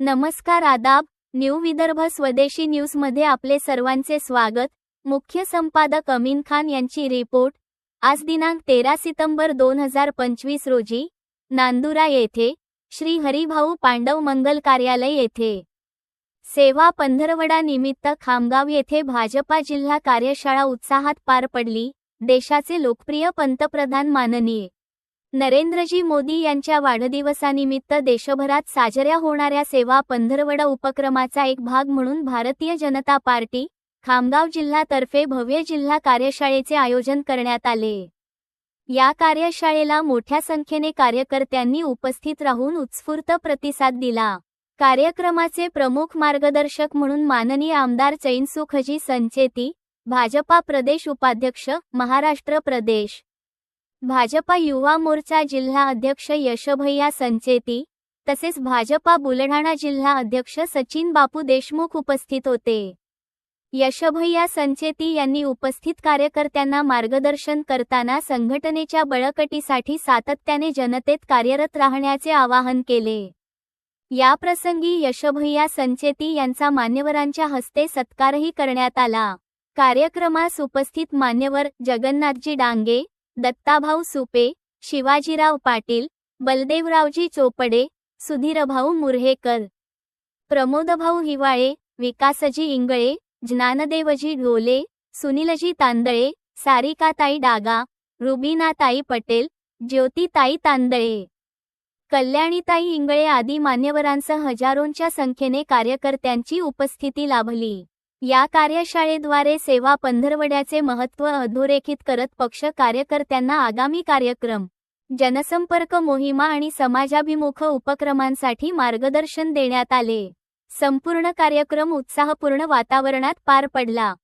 नमस्कार आदाब न्यू विदर्भ स्वदेशी न्यूजमध्ये आपले सर्वांचे स्वागत. मुख्य संपादक अमीन खान यांची रिपोर्ट. आज दिनांक तेरा सितंबर दोन हजार पंचवीस रोजी नांदुरा येथे श्री हरिभाऊ पांडव मंगल कार्यालय येथे सेवा पंधरवडा निमित्त खामगाव येथे भाजपा जिल्हा कार्यशाळा उत्साहात पार पडली. देशाचे लोकप्रिय पंतप्रधान माननीय नरेंद्रजी मोदी यांच्या वाढदिवसानिमित्त देशभरात साजऱ्या होणाऱ्या सेवा पंधरवडा उपक्रमाचा एक भाग म्हणून भारतीय जनता पार्टी खामगाव जिल्हातर्फे भव्य जिल्हा कार्यशाळेचे आयोजन करण्यात आले. या कार्यशाळेला मोठ्या संख्येने कार्यकर्त्यांनी उपस्थित राहून उत्स्फूर्त प्रतिसाद दिला. कार्यक्रमाचे प्रमुख मार्गदर्शक म्हणून माननीय आमदार चैनसुखजी संचेती भाजपा प्रदेश उपाध्यक्ष महाराष्ट्र प्रदेश. भाजपा युवा मोर्चा जिल्हा अध्यक्ष यशभैया संचेती तसेच भाजपा बुलढाणा जिल्हा अध्यक्ष सचिन बापू देशमुख उपस्थित होते. यशभैया संचेती यांनी उपस्थित कार्यकर्त्यांना मार्गदर्शन करताना संघटनेच्या बळकटीसाठी सातत्याने जनतेत कार्यरत राहण्याचे आवाहन केले. या प्रसंगी यशभैया संचेती यांचा मान्यवरांच्या हस्ते सत्कारही करण्यात आला. कार्यक्रमास उपस्थित मान्यवर जगन्नाथजी डांगे दत्ताभाऊ सुपे शिवाजीराव पाटील बलदेवरावजी चोपडे सुधीरभाऊ मुर्हेकर प्रमोदभाऊ हिवाळे विकासजी इंगळे ज्ञानदेवजी ढोले सुनीलजी तांदळे सारिकाताई डागा रुबीनाताई पटेल ज्योतिताई तांदळे. कल्याणीताई इंगळे आदी मान्यवरांसह हजारोंच्या संख्येने कार्यकर्त्यांची उपस्थिती लाभली. या कार्यशाळेद्वारे सेवा पंधरवड्याचे महत्त्व अधोरेखित करत पक्ष कार्यकर्त्यांना आगामी कार्यक्रम जनसंपर्क मोहिमा आणि समाजाभिमुख उपक्रमांसाठी मार्गदर्शन देण्यात आले. संपूर्ण कार्यक्रम उत्साहपूर्ण वातावरणात पार पडला.